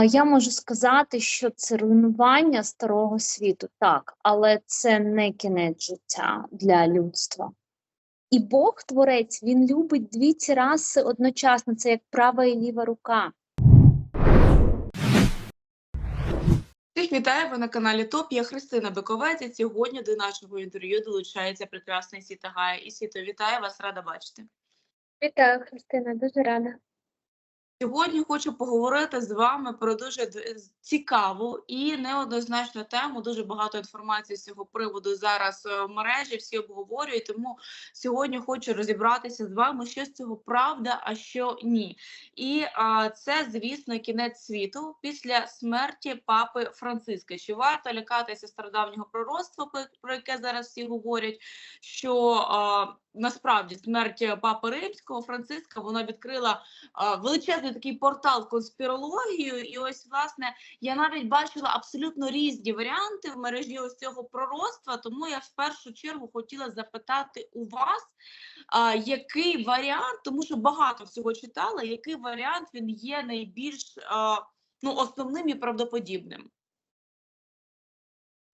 А я можу сказати, що це руйнування старого світу, так, але це не кінець життя для людства. І Бог, творець, він любить дві ці раси одночасно, це як права і ліва рука. Всіх вітаю ви на каналі ТОП. Я Христина Биковець. і Сьогодні до нашого інтерв'ю долучається прекрасний Сіта Гая. І Сіто, вітаю вас, рада бачити. Вітаю, Христина, дуже рада. Сьогодні хочу поговорити з вами про дуже цікаву і неоднозначну тему. Дуже багато інформації з цього приводу зараз е, в мережі. Всі обговорюють. Тому сьогодні хочу розібратися з вами, що з цього правда, а що ні. І а, це, звісно, кінець світу після смерті папи Франциска. Чи варто лякатися стародавнього пророцтва, про- про яке зараз всі говорять? Що а, насправді смерть папи римського Франциска вона відкрила а, величезний такий портал конспірологію. І ось, власне, я навіть бачила абсолютно різні варіанти в мережі ось цього пророцтва. Тому я в першу чергу хотіла запитати у вас, а, який варіант, тому що багато всього читала, який варіант він є найбільш а, ну, основним і правдоподібним.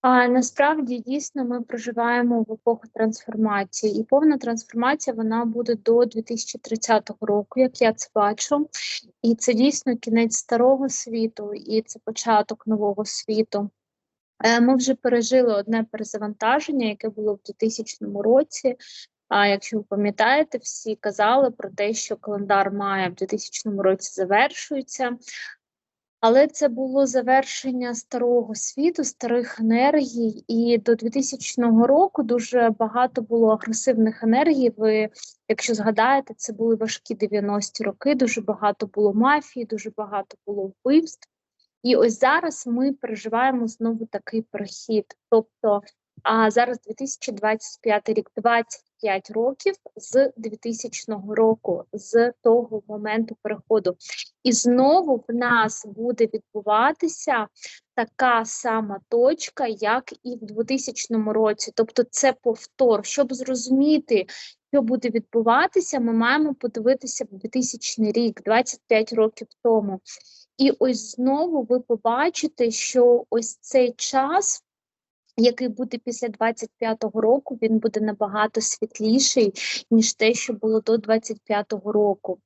А насправді дійсно ми проживаємо в епоху трансформації, і повна трансформація вона буде до 2030 року, як я це бачу. І це дійсно кінець старого світу, і це початок нового світу. Е, Ми вже пережили одне перезавантаження, яке було в 2000 році. А якщо ви пам'ятаєте, всі казали про те, що календар має в 2000 році завершується. Але це було завершення старого світу, старих енергій, і до 2000 року дуже багато було агресивних енергій. Ви, якщо згадаєте, це були важкі 90-ті роки, дуже багато було мафії, дуже багато було вбивств. І ось зараз ми переживаємо знову такий перехід. Тобто, а зараз 2025 рік, 25 років з 2000 року, з того моменту переходу. І знову в нас буде відбуватися така сама точка, як і в 2000 році. Тобто, це повтор. Щоб зрозуміти, що буде відбуватися, ми маємо подивитися в 2000 рік, 25 років тому. І ось знову ви побачите, що ось цей час, який буде після 25-го року, він буде набагато світліший, ніж те, що було до 25-го року.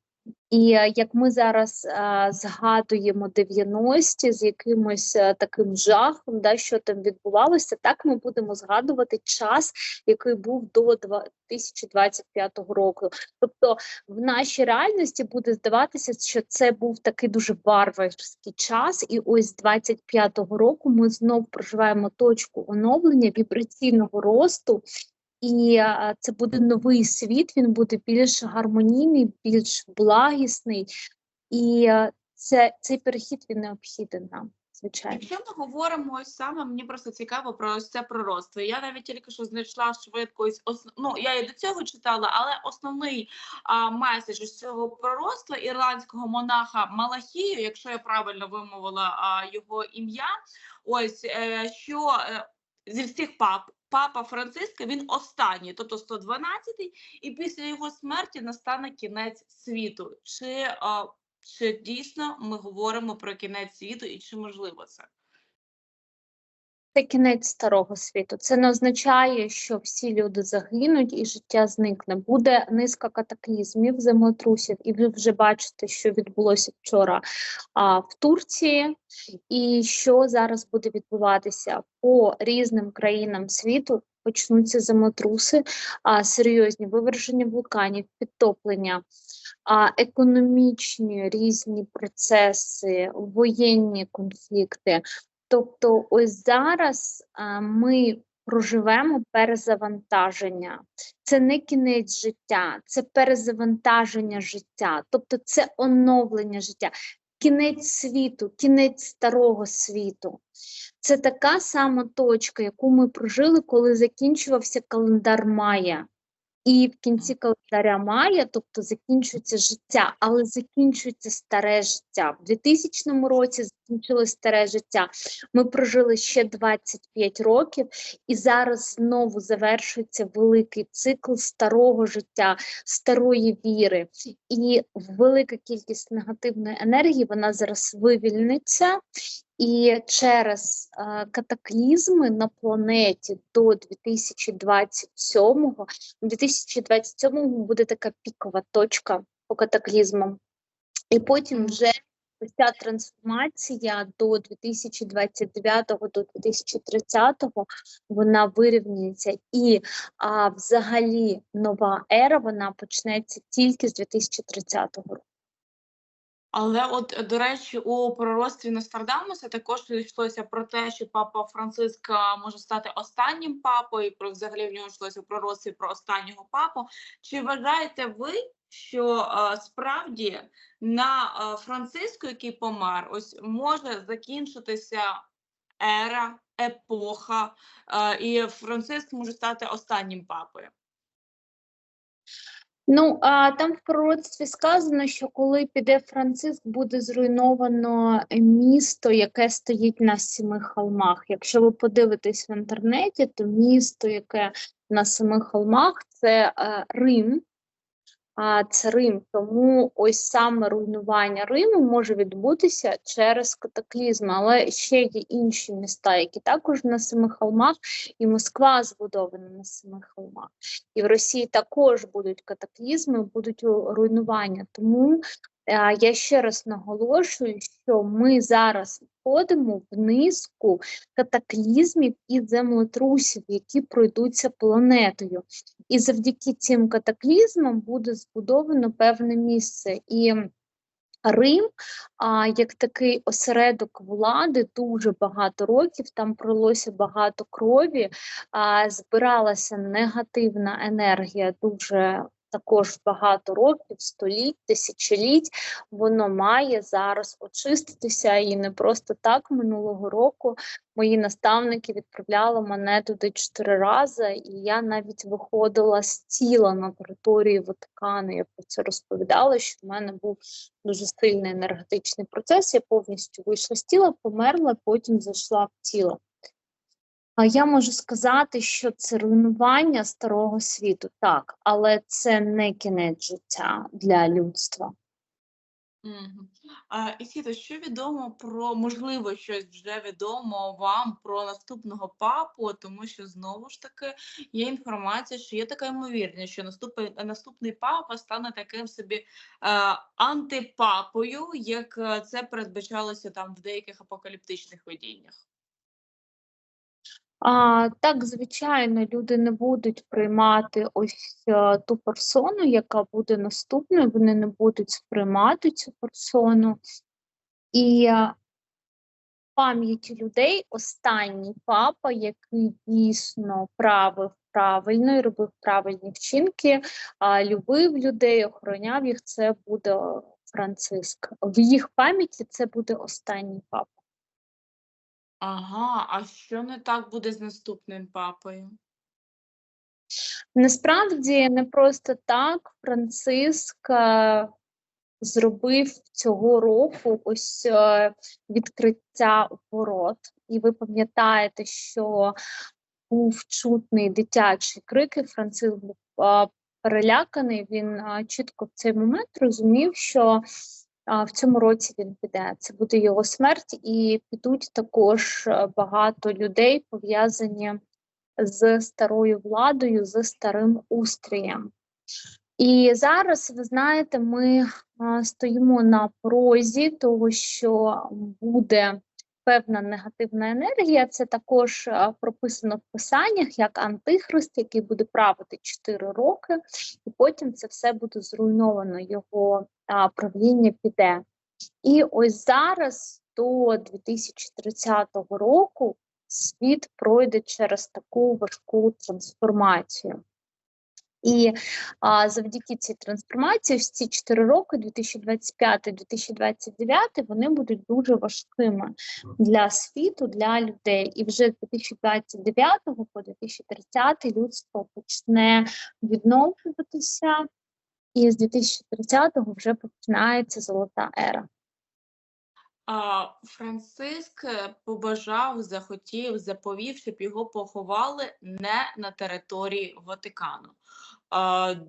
І е, як ми зараз е, згадуємо 90-ті з якимось е, таким жахом, да, що там відбувалося, так ми будемо згадувати час, який був до 2025 року. Тобто в нашій реальності буде здаватися, що це був такий дуже варварський час, і ось з 25-го року ми знов проживаємо точку оновлення вібраційного росту. І це буде новий світ, він буде більш гармонійний, більш благісний, і це, цей перехід він необхідний нам, звичайно. Якщо ми говоримо ось саме, мені просто цікаво про ось це пророцтво. Я навіть тільки що знайшла швидко ось ос... ну, я і до цього читала, але основний а, меседж ось цього пророцтва ірландського монаха Малахію, якщо я правильно вимовила а, його ім'я, ось е, що е, зі всіх пап. Папа Франциска він останній, тобто 112-й, і після його смерті настане кінець світу. Чи, а, чи дійсно ми говоримо про кінець світу і чи можливо це? Це кінець старого світу. Це не означає, що всі люди загинуть і життя зникне. Буде низка катаклізмів, землетрусів, і ви вже бачите, що відбулося вчора а, в Турції, і що зараз буде відбуватися по різним країнам світу. Почнуться землетруси, а, серйозні виверження вулканів, підтоплення, а, економічні різні процеси, воєнні конфлікти. Тобто, ось зараз а, ми проживемо перезавантаження. Це не кінець життя, це перезавантаження життя, тобто це оновлення життя, кінець світу, кінець старого світу. Це така сама точка, яку ми прожили, коли закінчувався календар Майя. І в кінці календаря мая, тобто закінчується життя, але закінчується старе життя. В 2000 році закінчилось старе життя. Ми прожили ще 25 років, і зараз знову завершується великий цикл старого життя, старої віри. І велика кількість негативної енергії вона зараз вивільниться. І через е, катаклізми на планеті до 2027-го, у 2027-му буде така пікова точка по катаклізмам. І потім вже ця трансформація до 2029-го, до 2030-го вона вирівнюється. І а, взагалі нова ера вона почнеться тільки з 2030 року. Але, от, до речі, у пророцтві Нострадамуса також йшлося про те, що папа Франциск може стати останнім папою, і про взагалі в нього йшлося пророцтві про останнього папу. Чи вважаєте ви, що а, справді на а, Франциску, який помер, ось може закінчитися ера, епоха, а, і Франциск може стати останнім папою? Ну, а там в пророцтві сказано, що коли піде Франциск, буде зруйновано місто, яке стоїть на сіми холмах. Якщо ви подивитесь в інтернеті, то місто, яке на семи холмах, це е, Рим. Це Рим. Тому ось саме руйнування Риму може відбутися через катаклізм, але ще є інші міста, які також на семи холмах, і Москва збудована на семи холмах. І в Росії також будуть катаклізми, будуть руйнування. Тому я ще раз наголошую, що ми зараз входимо в низку катаклізмів і землетрусів, які пройдуться планетою. І завдяки цим катаклізмам буде збудовано певне місце. І Рим, а, як такий осередок влади, дуже багато років, там пролилося багато крові, а, збиралася негативна енергія дуже також багато років, століть, тисячоліть. Воно має зараз очиститися. І не просто так минулого року мої наставники відправляли мене туди чотири рази, і я навіть виходила з тіла на території Ватикану. Я про це розповідала, що в мене був дуже сильний енергетичний процес. Я повністю вийшла з тіла, померла, потім зайшла в тіло. А я можу сказати, що це руйнування старого світу, так, але це не кінець життя для людства. Мгм. А, Ісіто, що відомо про, можливо, щось вже відомо вам про наступного папу, тому що знову ж таки є інформація, що є така ймовірність, що наступний, наступний папа стане таким собі е, антипапою, як е, це передбачалося там в деяких апокаліптичних видіннях. А, так, звичайно, люди не будуть приймати ось е, ту персону, яка буде наступною, вони не будуть сприймати цю персону. І е, в пам'яті людей останній папа, який дійсно правив правильно і робив правильні вчинки, а, любив людей, охороняв їх, це буде Франциск. В їх пам'яті це буде останній папа. Ага, а що не так буде з наступним папою? Насправді не просто так Франциск зробив цього року ось е, відкриття ворот, і ви пам'ятаєте, що був чутний дитячий крик, і Франциск був е, переляканий. Він е, чітко в цей момент розумів, що в цьому році він піде. Це буде його смерть, і підуть також е, багато людей пов'язані з старою владою, з старим устроєм. І зараз, ви знаєте, ми стоїмо на порозі того, що буде певна негативна енергія. Це також прописано в писаннях як антихрист, який буде правити 4 роки, і потім це все буде зруйновано. Його правління піде. І ось зараз до 2030 року світ пройде через таку важку трансформацію. І а, завдяки цій трансформації, ці 4 роки, 2025-2029, вони будуть дуже важкими для світу, для людей. І вже з 2029 по 2030 людство почне відновлюватися, і з 2030-го вже починається золота ера. Франциск е, побажав, захотів, заповів, щоб його поховали не на території Ватикану.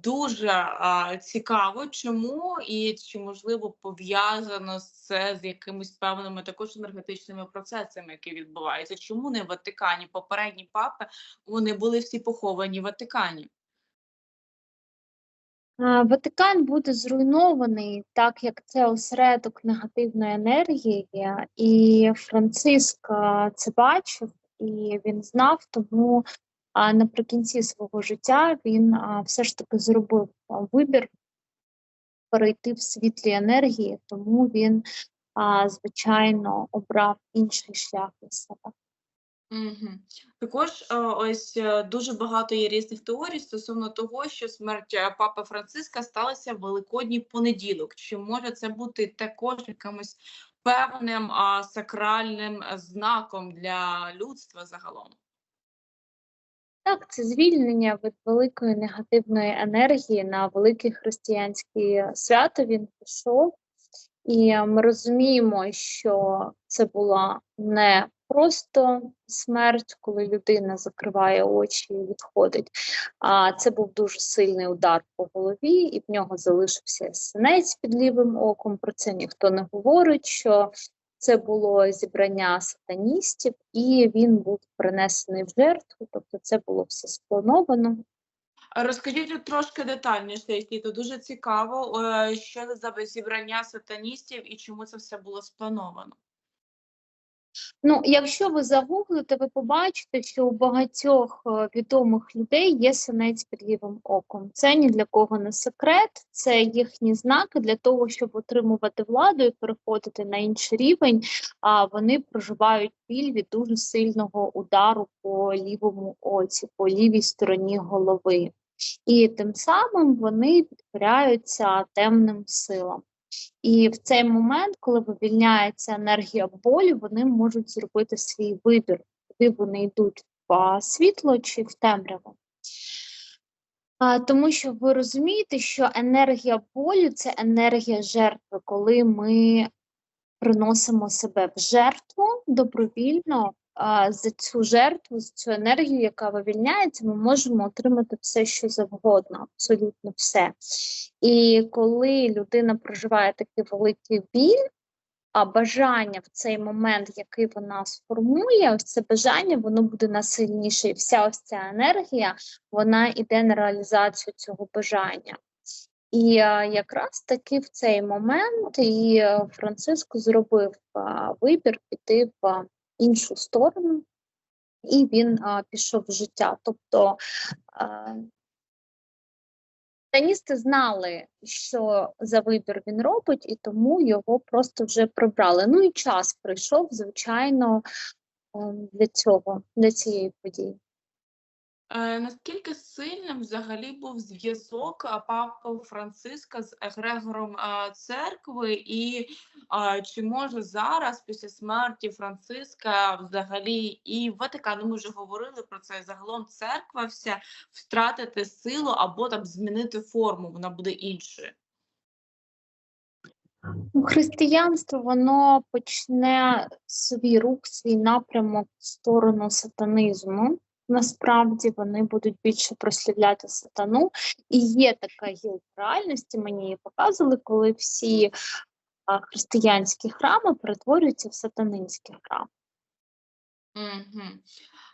Дуже цікаво, чому і чи можливо пов'язано це з якимись певними також енергетичними процесами, які відбуваються. Чому не в Ватикані? Попередні папи вони були всі поховані в Ватикані. Ватикан буде зруйнований, так як це осередок негативної енергії, і Франциск це бачив і він знав, тому наприкінці свого життя він все ж таки зробив вибір перейти в світлі енергії, тому він, звичайно, обрав інший шлях для себе. Також е, ось е, дуже багато є різних теорій стосовно того, що смерть е, папи Франциска сталася Великодній понеділок. Чи може це бути також якимось певним а, сакральним е, знаком для людства загалом? Так, це звільнення від великої негативної енергії на велике християнське свято він пішов, і ми розуміємо, що це була не просто смерть, коли людина закриває очі і відходить. А це був дуже сильний удар по голові, і в нього залишився синець під лівим оком. Про це ніхто не говорить. що це було зібрання сатаністів, і він був принесений в жертву, тобто це було все сплановано. Розкажіть трошки детальніше, які то дуже цікаво, е, що за зібрання сатаністів і чому це все було сплановано. Ну, якщо ви загуглите, ви побачите, що у багатьох е, відомих людей є синець під лівим оком. Це ні для кого не секрет, це їхні знаки для того, щоб отримувати владу і переходити на інший рівень. А вони проживають біль від дуже сильного удару по лівому оці, по лівій стороні голови. І тим самим вони підкоряються темним силам. І в цей момент, коли вивільняється енергія болю, вони можуть зробити свій вибір, куди вони йдуть в світло чи в темряву. Тому що ви розумієте, що енергія болю це енергія жертви, коли ми приносимо себе в жертву добровільно за цю жертву, за цю енергію, яка вивільняється, ми можемо отримати все, що завгодно, абсолютно все. І коли людина проживає такий великий біль, а бажання в цей момент, який вона сформує, ось це бажання, воно буде насильніше, і вся ось ця енергія, вона йде на реалізацію цього бажання. І а, якраз таки в цей момент і Франциско зробив а, вибір піти в іншу сторону, і він а, пішов в життя. Тобто а, Таністи знали, що за вибір він робить, і тому його просто вже прибрали. Ну і час прийшов, звичайно, ем, для цього, для цієї події. Е, наскільки сильним взагалі був зв'язок папи Франциска з егрегором а, церкви, і а, чи може зараз, після смерті Франциска, взагалі і Ватикан, ну, ми вже говорили про це, загалом церква вся втратити силу або там змінити форму, вона буде іншою? Ну, Християнство воно почне свій рух, свій напрямок в сторону сатанізму. Насправді вони будуть більше прославляти сатану. І є така гілка реальності, мені її показували, коли всі християнські храми перетворюються в сатанинські храми. Угу.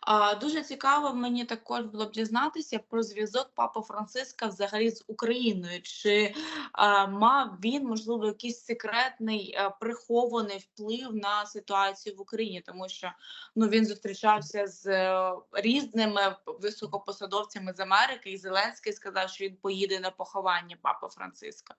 А, дуже цікаво мені також було б дізнатися про зв'язок Папи Франциска взагалі з Україною. Чи а, мав він, можливо, якийсь секретний а, прихований вплив на ситуацію в Україні, тому що ну, він зустрічався з е, різними високопосадовцями з Америки, і Зеленський сказав, що він поїде на поховання Папи Франциска.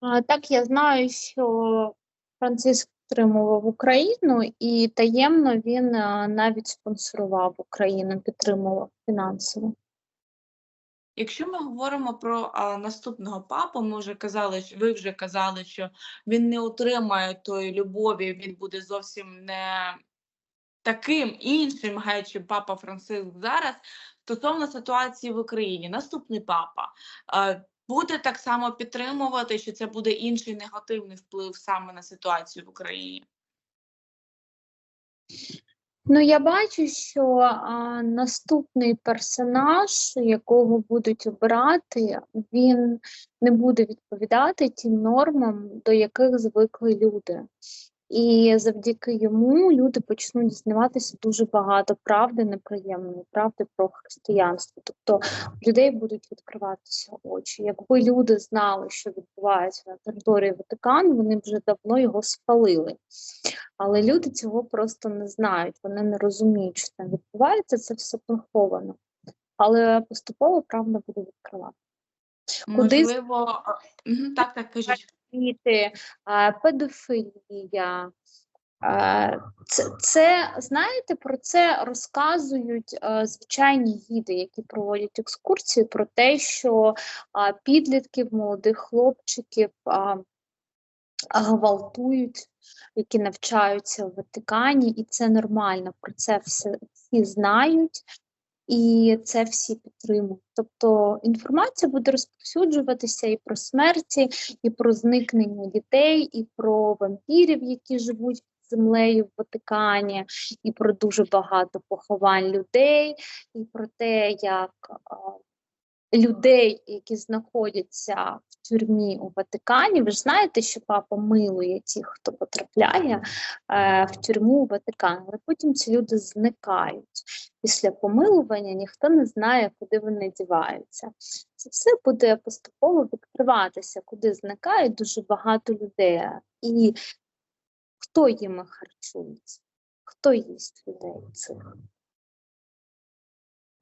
А, Так, я знаю, що Франциск підтримував Україну, і таємно він навіть спонсорував Україну, підтримував фінансово. Якщо ми говоримо про а, наступного папу, ми вже казали, що ви вже казали, що він не отримає тої любові, він буде зовсім не таким іншим, геть, папа Франциск зараз. Стосовно ситуації в Україні, наступний папа е, буде так само підтримувати, що це буде інший негативний вплив саме на ситуацію в Україні. Ну, я бачу, що а, наступний персонаж, якого будуть обирати, він не буде відповідати тим нормам, до яких звикли люди. І завдяки йому люди почнуть дізнаватися дуже багато правди неприємної, правди про християнство. Тобто людей будуть відкриватися очі. Якби люди знали, що відбувається на території Ватикану, вони вже давно його спалили. Але люди цього просто не знають, вони не розуміють, що там відбувається, це все приховано. Але поступово правда буде відкривати. Куди Можливо, е, так, так, кажіть. Діти, педофілія. Це, це знаєте, про це розказують звичайні гіди, які проводять екскурсії, про те, що а, підлітків, молодих хлопчиків гвалтують, які навчаються в Ватикані, і це нормально. Про це все всі знають. І це всі підтримують. Тобто інформація буде розповсюджуватися і про смерті, і про зникнення дітей, і про вампірів, які живуть під землею в Ватикані, і про дуже багато поховань людей, і про те, як людей, які знаходяться в тюрмі у Ватикані. Ви ж знаєте, що папа милує тих, хто потрапляє е, в тюрму у Ватикан, але потім ці люди зникають. Після помилування ніхто не знає, куди вони діваються. Це все буде поступово відкриватися, куди зникають дуже багато людей. І хто їми харчується? Хто їсть людей цих?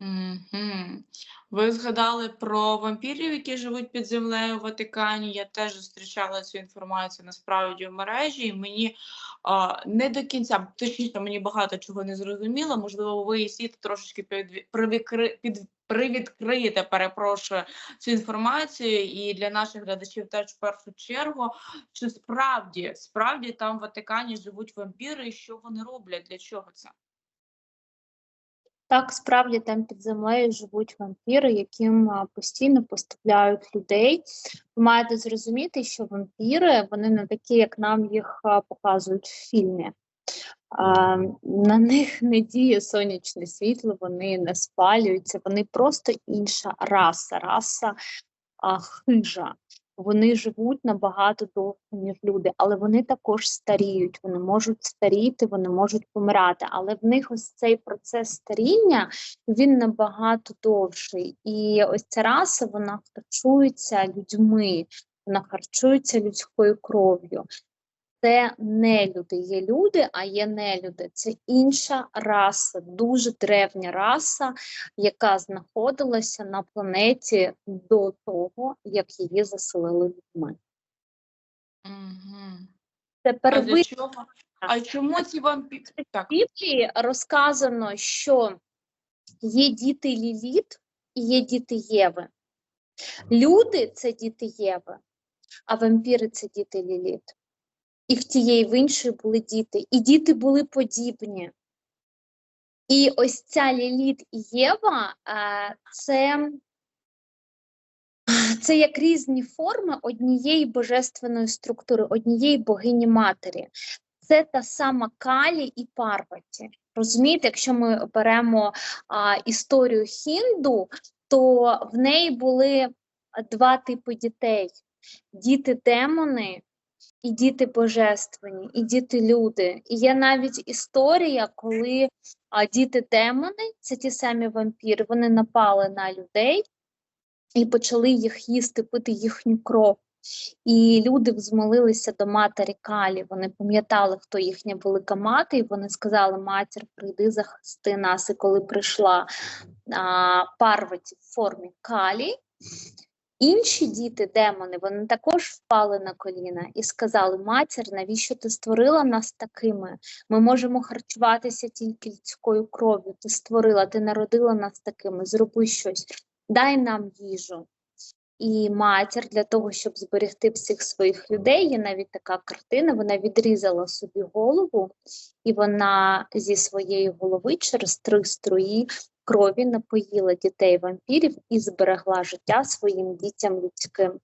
Мгм. Ви згадали про вампірів, які живуть під землею в Ватикані. Я теж зустрічала цю інформацію насправді в мережі, і мені а, не до кінця, точніше, мені багато чого не зрозуміло. Можливо, ви і світ трошечки підві- привікри- під, привідкриєте, перепрошую, цю інформацію. І для наших глядачів теж в першу чергу, чи справді, справді там в Ватикані живуть вампіри, і що вони роблять, для чого це? Так, справді там під землею живуть вампіри, яким постійно поставляють людей. Ви маєте зрозуміти, що вампіри вони не такі, як нам їх показують в фільмі. На них не діє сонячне світло, вони не спалюються, вони просто інша раса, раса хижа. Вони живуть набагато довше, ніж люди, але вони також старіють, вони можуть старіти, вони можуть помирати. Але в них ось цей процес старіння він набагато довший. І ось ця раса вона харчується людьми, вона харчується людською кров'ю. Це не люди, є люди, а є нелюди. Це інша раса, дуже древня раса, яка знаходилася на планеті до того, як її заселили людьми. Угу. Це А для? А чому ці вампіри? В Біблії розказано, що є діти Ліліт і є діти Єви. Люди це діти Єви, а вампіри це діти Ліліт. І в тієї в іншої були діти, і діти були подібні. І ось ця Ліліт і Єва е, це, це як різні форми однієї божественної структури, однієї богині матері. Це та сама Калі і Парваті. Розумієте, якщо ми беремо а, історію Хінду, то в неї були два типи дітей: діти-демони і діти божественні, і діти-люди. І є навіть історія, коли а, діти-демони, це ті самі вампіри, вони напали на людей і почали їх їсти, пити їхню кров. І люди взмолилися до матері Калі. Вони пам'ятали, хто їхня велика мати, і вони сказали: Матір, прийди захисти нас. І коли прийшла а, Парваті в формі Калі, інші діти, демони, вони також впали на коліна і сказали: Матір, навіщо ти створила нас такими? Ми можемо харчуватися тільки людською кров'ю. Ти створила, ти народила нас такими, зроби щось. дай нам їжу. І матір для того, щоб зберегти всіх своїх людей, є навіть така картина. Вона відрізала собі голову, і вона зі своєї голови через три струї крові напоїла дітей вампірів і зберегла життя своїм дітям людським.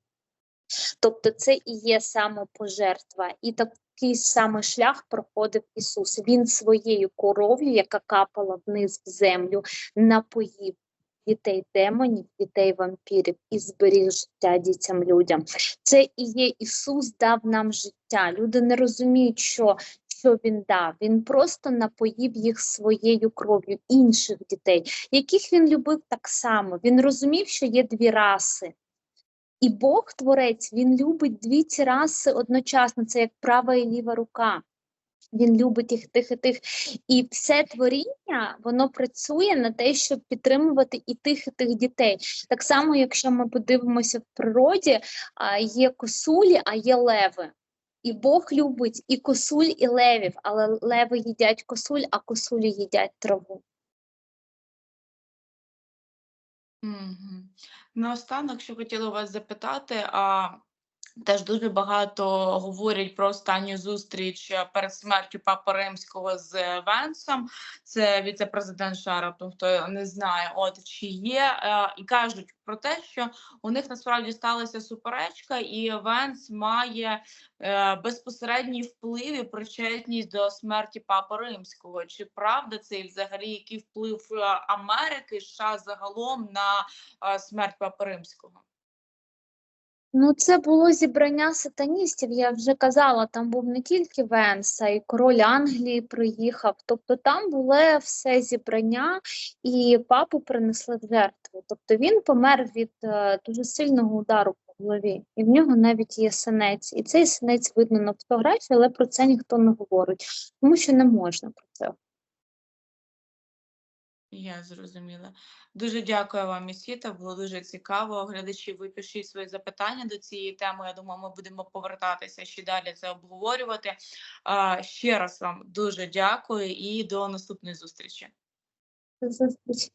Тобто, це і є самопожертва, і такий самий шлях проходив Ісус. Він своєю кров'ю, яка капала вниз в землю, напоїв дітей демонів, дітей вампірів і зберіг життя дітям людям. Це і є Ісус дав нам життя. Люди не розуміють, що, що Він дав. Він просто напоїв їх своєю кров'ю інших дітей, яких він любив так само. Він розумів, що є дві раси. І Бог Творець, він любить дві ці раси одночасно, це як права і ліва рука. Він любить їх тих і тих. І все творіння воно працює на те, щоб підтримувати і тих, і тих дітей. Так само, якщо ми подивимося в природі, є косулі, а є леви. І Бог любить і косуль, і левів, але леви їдять косуль, а косулі їдять траву. Мгм. Наостанок, що хотіла вас запитати, а теж дуже багато говорять про останню зустріч е, перед смертю Папи Римського з Венсом. Це віце-президент США, раптом хто не знає, от чи є, е, і кажуть про те, що у них насправді сталася суперечка, і Венс має е, безпосередній вплив і причетність до смерті Папи Римського. Чи правда це і взагалі який вплив е, Америки США загалом на е, смерть Папи Римського? Ну, це було зібрання сатаністів. Я вже казала, там був не тільки Венс, а й король Англії приїхав. Тобто там було все зібрання, і папу принесли в жертву. Тобто він помер від е, дуже сильного удару по голові, і в нього навіть є синець. І цей синець видно на фотографії, але про це ніхто не говорить, тому що не можна про це. Я зрозуміла. Дуже дякую вам, Місіта. Було дуже цікаво. Глядачі, ви пишіть свої запитання до цієї теми. Я думаю, ми будемо повертатися ще далі це обговорювати. Ще раз вам дуже дякую і до наступної зустрічі. До зустрічі.